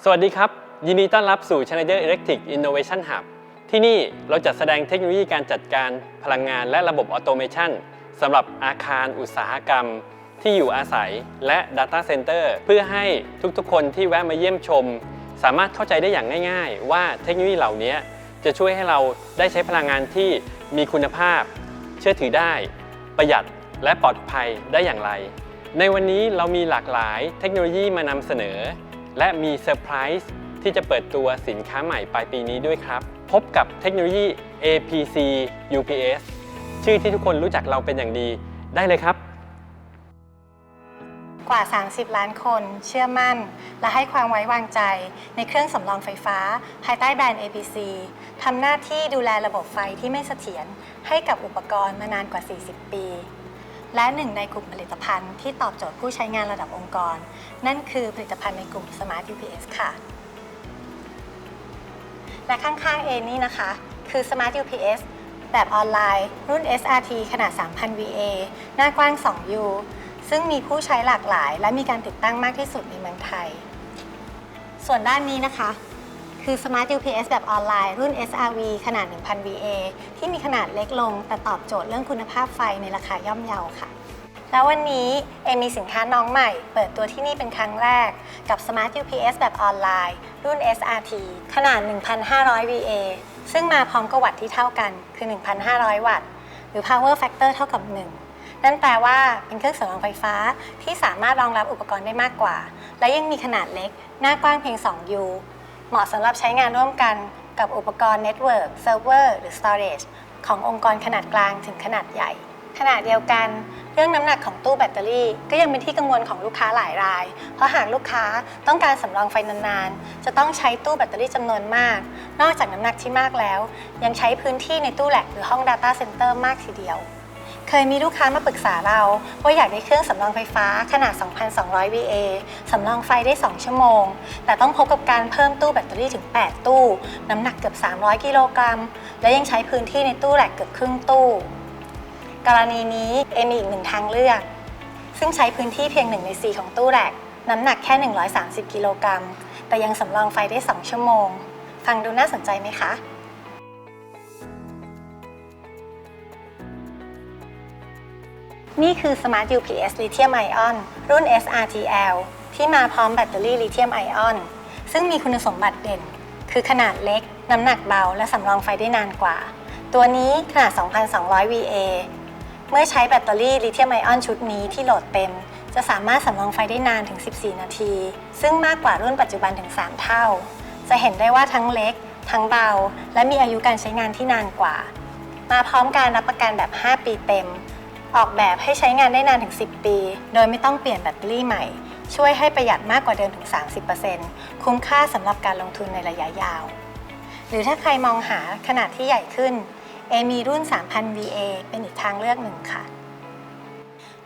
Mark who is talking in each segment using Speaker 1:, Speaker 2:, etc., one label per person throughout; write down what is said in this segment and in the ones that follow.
Speaker 1: สวัสดีครับ ยินดีต้อนรับสู่ Schneider Electric Innovation Hub ที่นี่เราจัดแสดงเทคโนโลยีการจัดการพลังงานและระบบออโตเมชันสำหรับอาคารอุตสาหกรรม ที่อยู่อาศัยและ Data Center เพื่อให้ทุกๆ คนที่แวะมาเยี่ยมชม สามารถเข้าใจได้อย่างง่าย ๆ ว่าเทคโนโลยีเหล่านี้จะช่วยให้เราได้ใช้พลังงานที่มีคุณภาพ เชื่อถือได้ ประหยัดและปลอดภัยได้อย่างไร ในวันนี้เรามีหลากหลายเทคโนโลยีมานำเสนอ และมีเซอร์ไพรส์ที่จะเปิดตัวสินค้าใหม่ปลายปีนี้ด้วยครับ พบกับเทคโนโลยี APC UPS ชื่อที่ทุกคนรู้จักเราเป็นอย่างดีได้เลยครับ
Speaker 2: กว่า 30 ล้านคนเชื่อมั่น และให้ความไว้วางใจ ในเครื่องสำรองไฟฟ้า ภายใต้แบรนด์ APC ทำหน้าที่ดูแลระบบไฟที่ไม่เสถียรให้กับอุปกรณ์มานานกว่า 40 ปี และหนึ่งในกลุ่มผลิตภัณฑ์ที่ตอบโจทย์ผู้ใช้งานระดับองค์กร นั่นคือผลิตภัณฑ์ในกลุ่ม Smart UPS ค่ะ และข้างๆ A นี่นะคะ คือ Smart UPS แบบออนไลน์ รุ่น SRT ขนาด 3,000 VA หน้ากว้าง 2U ซึ่งมีผู้ใช้หลากหลาย และมีการติดตั้งมากที่สุดในเมืองไทย ส่วนด้านนี้นะคะ คือ Smart UPS แบบออนไลน์รุ่น SRV ขนาด 1,000 VA ที่มีขนาดเล็กลง แต่ตอบโจทย์เรื่องคุณภาพไฟในราคาย่อมเยาค่ะ แล้ววันนี้เอมมีสินค้าน้องใหม่ เปิดตัวที่นี่เป็นครั้งแรกกับ Smart UPS แบบออนไลน์ รุ่น SRT ขนาด 1,500 VA ซึ่งมาพร้อมกับวัตต์ที่เท่ากันคือ 1,500 วัตต์ หรือ power factor เท่ากับ 1นั่นแปลว่าเป็นเครื่องสำรองไฟฟ้าที่สามารถรองรับอุปกรณ์ได้มากกว่า และยังมีขนาดเล็ก หน้ากว้างเพียง 2U เหมาะสำหรับใช้งานร่วมกันกับอุปกรณ์ Network Server หรือ Storage ขององค์กรขนาดกลางถึงขนาดใหญ่ ขณะเดียวกัน เรื่องน้ำหนักของตู้แบตเตอรี่ ก็ยังเป็นที่กังวลของลูกค้าหลายราย เพราะหากลูกค้าต้องการสำรองไฟนานๆ จะต้องใช้ตู้แบตเตอรี่จำนวนมาก นอกจากน้ำหนักที่มากแล้ว ยังใช้พื้นที่ในตู้แหลกหรือห้อง Data Center มากทีเดียว เคยมีลูกค้ามาปรึกษาเรา ว่าอยากได้เครื่องสำรองไฟฟ้าขนาด 2,200 VA สำรองไฟได้ 2 ชั่วโมง แต่ต้องพบกับการเพิ่มตู้แบตเตอรี่ถึง 8 ตู้ น้ำหนักเกือบ 300 กิโลกรัม และยังใช้พื้นที่ในตู้แหลกเกือบครึ่งตู้ กรณีนี้เอมีอีกหนึ่งทางเลือก ซึ่งใช้พื้นที่เพียง1ใน4 ของตู้แหลกน้ำหนักแค่ 130 กิโลกรัม แต่ยังสำรองไฟได้ 2 ชั่วโมง ฟังดูน่าสนใจไหมคะ นี่คือ Smart UPS Lithium Ion รุ่น SRTL ที่มาพร้อมแบตเตอรี่ลิเธียมไอออน ซึ่งมีคุณสมบัติเด่น คือขนาดเล็ก น้ำหนักเบา และสำรองไฟได้นานกว่า ตัวนี้ขนาด 2,200 VA เมื่อใช้แบตเตอรี่ลิเธียมไอออนชุดนี้ที่โหลดเต็ม จะสามารถสำรองไฟได้นานถึง 14 นาที ซึ่งมากกว่ารุ่นปัจจุบันถึง 3 เท่า จะเห็นได้ว่าทั้งเล็ก ทั้งเบา และมีอายุการใช้งานที่นานกว่า มาพร้อมการรับประกันแบบ 5 ปีเต็ม ออกแบบให้ใช้งานได้นานถึง 10 ปี โดยไม่ต้องเปลี่ยนแบตเตอรี่ใหม่ ช่วยให้ประหยัดมากกว่าเดิมถึง 30%คุ้มค่าสำหรับการลงทุนในระยะยาว หรือถ้าใครมองหาขนาดที่ใหญ่ขึ้น เอมีรุ่น 3,000 VA เป็นอีกทางเลือกหนึ่งค่ะ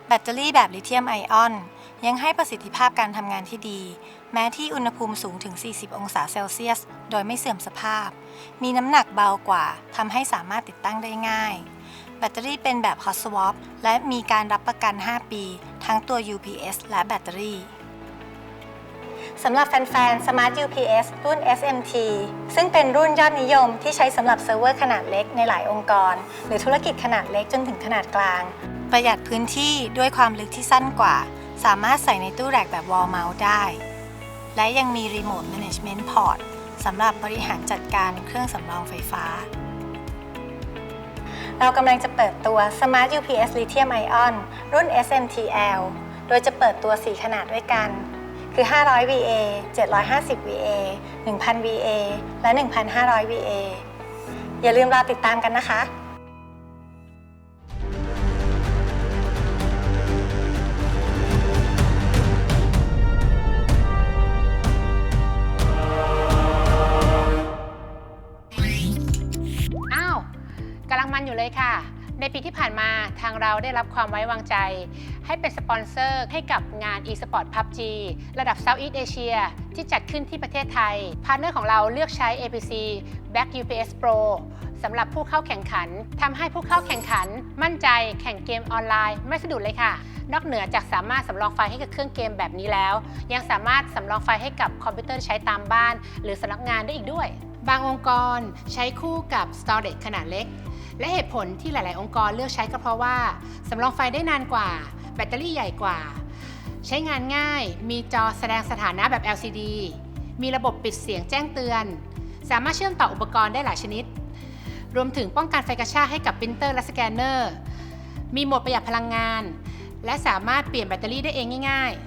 Speaker 2: แบตเตอรี่แบบลิเธียมไอออน ยังให้ประสิทธิภาพการทำงานที่ดี แม้ที่อุณหภูมิสูงถึง 40 องศาเซลเซียส โดยไม่เสื่อมสภาพ มีน้ำหนักเบากว่าทำให้สามารถติดตั้งได้ง่าย แบตเตอรี่เป็นแบบ Hot Swap และมีการรับประกัน 5 ปี ทั้งตัว UPS และแบตเตอรี่สำหรับแฟนๆ Smart UPS รุ่น SMT ซึ่งเป็นรุ่นยอดนิยมที่ใช้สำหรับเซิร์ฟเวอร์ขนาดเล็กในหลายองค์กร หรือธุรกิจขนาดเล็กจนถึงขนาดกลาง ประหยัดพื้นที่ด้วยความลึกที่สั้นกว่า สามารถใส่ในตู้แรกแบบ wall mount ได้ และยังมี Remote Management Port สำหรับบริหารจัดการเครื่องสำรองไฟฟ้า เรากำลังจะเปิดตัว Smart UPS Lithium Ion รุ่น SMTL โดยจะเปิดตัว 4 ขนาดด้วยกัน คือ 500 VA 750 VA 1000 VA และ 1,500 VA อย่าลืมรอติดตามกันนะคะ
Speaker 3: อยู่เลยค่ะ ในปีที่ผ่านมาทางเราได้รับความไว้วางใจ ให้เป็นสปอนเซอร์ให้กับงาน eSport PUBG ระดับ Southeast Asia ที่จัดขึ้นที่ประเทศไทย พาร์ทเนอร์ของเราเลือกใช้ APC Back UPS Pro สำหรับผู้เข้าแข่งขันทำให้ผู้เข้าแข่งขัน มั่นใจแข่งเกมออนไลน์ไม่สะดุดเลยค่ะ นอกเหนือจากสามารถสำรองไฟล์ให้กับเครื่องเกมแบบนี้แล้ว ยังสามารถสำรองไฟล์ให้กับคอมพิวเตอร์ใช้ตามบ้าน หรือสำนักงานได้อีกด้วย บางองค์กรใช้คู่กับ storage ขนาดเล็ก และเหตุผลที่หลาย ๆ องค์กรเลือกใช้ก็เพราะว่าสำรองไฟได้นานกว่า แบตเตอรี่ใหญ่กว่า ใช้งานง่าย มีจอแสดงสถานะแบบ LCD มีระบบปิดเสียงแจ้งเตือน สามารถเชื่อมต่ออุปกรณ์ได้หลายชนิด รวมถึงป้องกันไฟกระชากให้กับปรินเตอร์และสแกนเนอร์ มีโหมดประหยัดพลังงาน และสามารถเปลี่ยนแบตเตอรี่ได้เองง่าย ๆ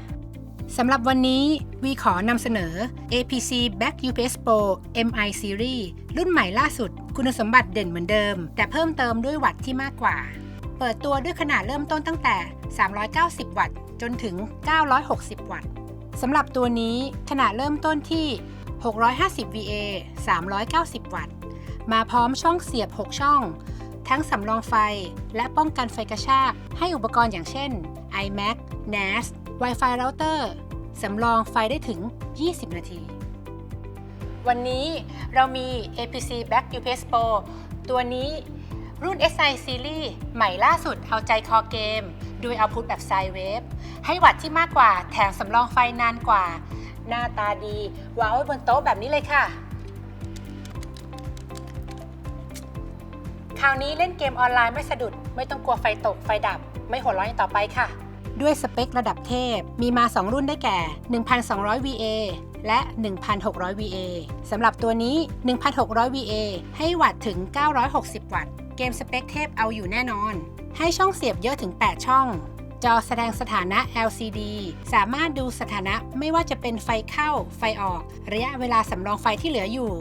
Speaker 3: สำหรับวันนี้วีขอนำเสนอ APC Back UPS Pro MI Series รุ่นใหม่ล่าสุด คุณสมบัติเด่นเหมือนเดิม แต่เพิ่มเติมด้วยวัตต์ที่มากกว่า เปิดตัวด้วยขนาดเริ่มต้นตั้งแต่ 390 วัตต์ จนถึง 960 วัตต์สำหรับตัวนี้ขนาดเริ่มต้นที่ 650 VA 390 วัตต์ มาพร้อมช่องเสียบ 6 ช่อง ทั้งสำรองไฟและป้องกันไฟกระชากให้อุปกรณ์อย่างเช่น iMac NAS Wi-Fi router สำรองไฟได้ถึง 20 นาที วันนี้เรามี APC Back UPS Pro ตัวนี้รุ่น SI Series ใหม่ล่าสุดเอาใจคอเกม โดยเอาพุทแบบ Sine Wave ให้วัตต์ที่มากกว่าแถมสำรองไฟนานกว่า หน้าตาดี วางไว้บนโต๊ะแบบนี้เลยค่ะ คราวนี้เล่นเกมออนไลน์ไม่สะดุด ไม่ต้องกลัวไฟตกไฟดับ ไม่หัวร้อนต่อไปค่ะ ด้วยสเปคระดับเทพ มีมา 2 รุ่นได้แก่ 1,200 VA และ 1,600 VA สำหรับตัวนี้ 1,600 VA ให้วัตต์ถึง 960 วัตต์ เกมสเปคเทพเอาอยู่แน่นอน ให้ช่องเสียบเยอะถึง 8 ช่อง จอแสดงสถานะ LCD สามารถดูสถานะไม่ว่าจะเป็นไฟเข้า ไฟออก ระยะเวลาสำรองไฟที่เหลืออยู่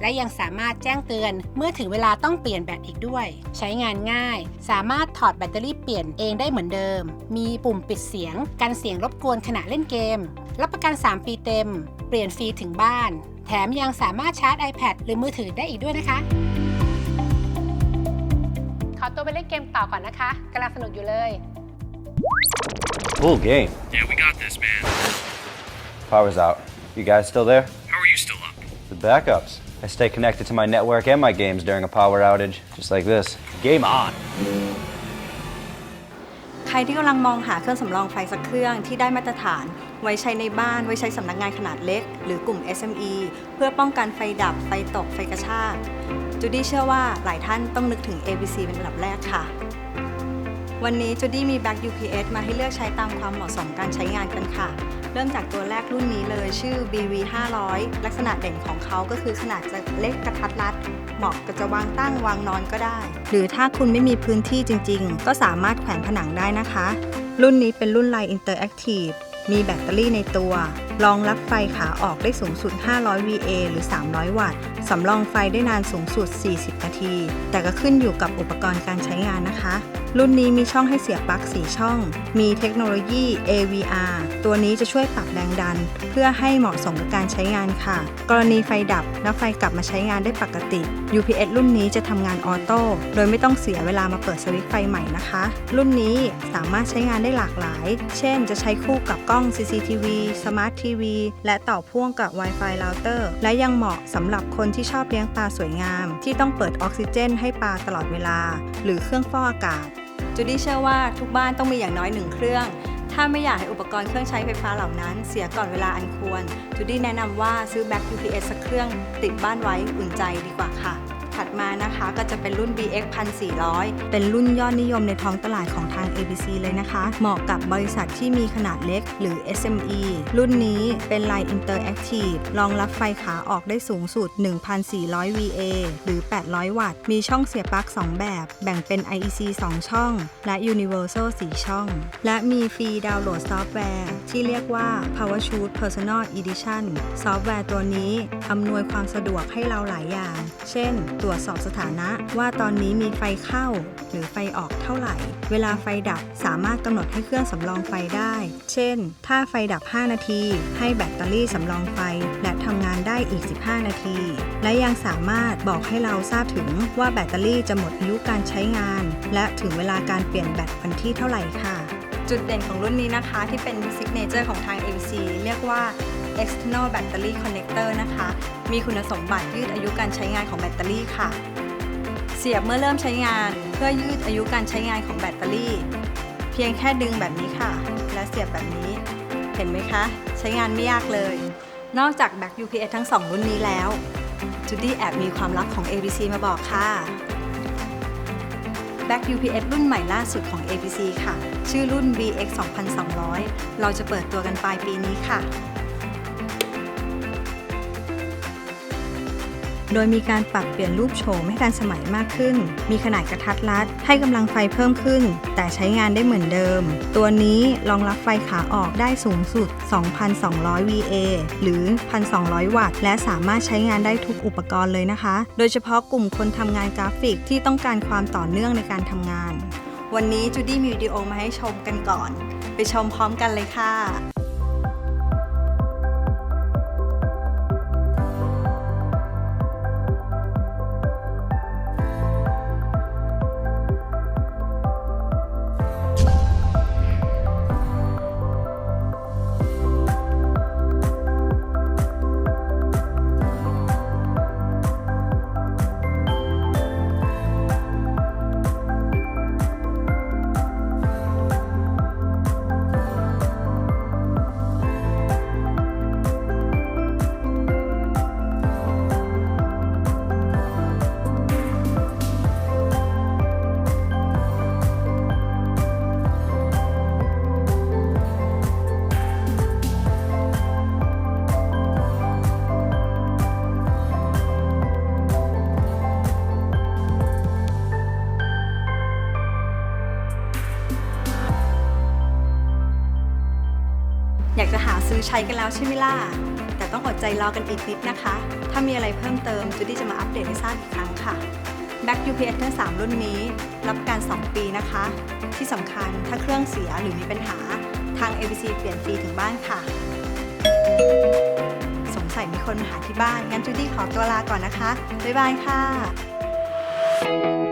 Speaker 3: และยังสามารถแจ้งเตือนเมื่อถึงเวลาต้องเปลี่ยนแบตอีกด้วย ใช้งานง่าย สามารถถอดแบตเตอรี่เปลี่ยนเองได้เหมือนเดิม มีปุ่มปิดเสียง กันเสียงรบกวนขณะเล่นเกม รับประกัน 3 ปีเต็ม เปลี่ยนฟรีถึงบ้าน แถมยังสามารถชาร์จ iPad หรือมือถือได้อีกด้วยนะคะขอตัวไปเล่นเกมต่อก่อนนะคะกำลังสนุกอยู่เลย
Speaker 4: Cool game.
Speaker 5: Yeah, we got this, man.
Speaker 4: Power's out. You guys still there?
Speaker 5: How are you still up?
Speaker 4: The backups. I stay connected to my network and my games during a power outage, just like this. Game on.
Speaker 6: ใครที่กำลังมองหาเครื่องสำรองไฟสักเครื่องที่ได้มาตรฐาน ไว้ใช้ในบ้าน ไว้ใช้สำนักงานขนาดเล็ก หรือกลุ่ม SME เพื่อป้องกันไฟดับ ไฟตก ไฟกระชาก จูดี้เชื่อว่าหลายท่านต้องนึกถึง ABC เป็นอันดับแรกค่ะ วันนี้จูดี้มีแบ็ก UPS มาให้เลือกใช้ตามความเหมาะสมการใช้งานกันค่ะ เริ่มจากตัวแรกรุ่นนี้เลยชื่อ BV 500ลักษณะเด่นของเขาก็คือขนาดจะเล็กกระทัดรัด เหมาะกับจะวางตั้งวางนอนก็ได้ หรือถ้าคุณไม่มีพื้นที่จริง ๆ ก็สามารถแขวนผนังได้นะคะ รุ่นนี้เป็นรุ่น Line Interactive มีแบตเตอรี่ในตัว รองรับไฟขาออกได้สูงสุด 500 VA หรือ 300 วัตต์ สำรองไฟได้นานสูงสุด 40 นาที แต่ก็ขึ้นอยู่กับอุปกรณ์การใช้งานนะคะ รุ่นนี้มีช่องให้เสียบปลั๊ก 4 ช่อง มีเทคโนโลยี AVR ตัวนี้จะช่วยปรับแรง ดัน เพื่อให้เหมาะสมกับการใช้งานค่ะ กรณีไฟดับและไฟกลับมาใช้งานได้ปกติ UPS รุ่นนี้จะทำงานออโต้โดยไม่ต้องเสียเวลามาเปิดสวิตช์ไฟใหม่นะคะ รุ่นนี้สามารถใช้งานได้หลากหลาย เช่น จะใช้คู่กับกล้อง CCTV Smart TV และต่อพ่วงกับ Wi-Fi router และยังเหมาะสำหรับคนที่ชอบเลี้ยงปลาสวยงาม ที่ต้องเปิดออกซิเจน ให้ปลาตลอดเวลา หรือเครื่องฟอกอากาศจูดี้เชื่อว่าทุกบ้านต้องมีอย่างน้อยหนึ่งเครื่อง ถ้าไม่อยากให้อุปกรณ์เครื่องใช้ไฟฟ้าเหล่านั้น เสียก่อนเวลาอันควรจูดี้แนะนำว่าซื้อแบ็ค UPS สักเครื่องติดบ้านไว้อุ่นใจดีกว่าค่ะ ถัดมานะคะก็จะเป็นรุ่น BX 1400 เป็นรุ่นยอดนิยมในท้องตลาดของทาง ABC เลยนะคะ เหมาะกับบริษัทที่มีขนาดเล็กหรือ SME รุ่นนี้เป็น Line Interactive รองรับไฟขาออกได้สูงสุด 1,400 VA หรือ 800 วัตต์ มีช่องเสียบปลั๊ก 2 แบบ แบ่งเป็น IEC 2 ช่อง และ Universal 4 ช่อง และมีฟรีดาวน์โหลดซอฟต์แวร์ที่เรียกว่า PowerShoot Personal Edition ซอฟต์แวร์ตัวนี้อำนวยความสะดวกให้เราหลายอย่าง เช่นตรวจสอบสถานะว่าตอนนี้มีไฟเข้า หรือไฟออกเท่าไหร่ เวลาไฟดับสามารถกำหนดให้เครื่องสำรองไฟได้ เช่น ถ้าไฟดับ 5 นาที ให้แบตเตอรี่สำรองไฟ และทำงานได้อีก 15 นาที และยังสามารถบอกให้เราทราบถึงว่าแบตเตอรี่จะหมดอายุการใช้งาน และถึงเวลาการเปลี่ยนแบตวันที่เท่าไหร่ค่ะ จุดเด่นของรุ่นนี้นะคะที่เป็นซิกเนเจอร์ของทาง ABC เรียกว่า external battery connector นะคะ มีคุณสมบัติยืดอายุการใช้งานของแบตเตอรี่ค่ะ เสียบเมื่อเริ่มใช้งานเพื่อยืดอายุการใช้งานของแบตเตอรี่ เพียงแค่ดึงแบบนี้ค่ะ และเสียบแบบนี้ เห็นไหมคะ ใช้งานไม่ยากเลย นอกจากแบ็ค UPS ทั้ง 2 รุ่นนี้แล้วจูดี้แอบมีความลับของ ABC มาบอกค่ะ Back UPS รุ่นใหม่ล่าสุดของ ABC ค่ะ ชื่อรุ่น VX 2200 เราจะเปิดตัวกันปลายปีนี้ค่ะ โดยมีการปรับเปลี่ยนรูปโฉมให้ทันสมัยมากขึ้น มีขนาดกระทัดรัด ให้กำลังไฟเพิ่มขึ้น แต่ใช้งานได้เหมือนเดิม ตัวนี้รองรับไฟขาออกได้สูงสุด 2,200 VA หรือ 1,200 วัตต์ และสามารถใช้งานได้ทุกอุปกรณ์เลยนะคะ โดยเฉพาะกลุ่มคนทำงานกราฟิกที่ต้องการความต่อเนื่องในการทำงาน วันนี้จูดี้มีวิดีโอมาให้ชมกันก่อน ไปชมพร้อมกันเลยค่ะ ใช้กันแล้วใช่ไหมล่ะ แต่ต้องอดใจรอกันอีกนิดนะคะ ถ้ามีอะไรเพิ่มเติมจูดี้จะมาอัปเดตให้ทราบอีกครั้งค่ะ Back UPS ทั้ง 3 รุ่นนี้ รับประกัน2ปีนะคะ ที่สำคัญถ้าเครื่องเสียหรือมีปัญหาทาง ABC เปลี่ยนฟรีถึงบ้านค่ะ สงสัยมีคนมาหาที่บ้าน งั้นจูดี้ขอตัวลาก่อนนะคะ บ๊ายบายค่ะ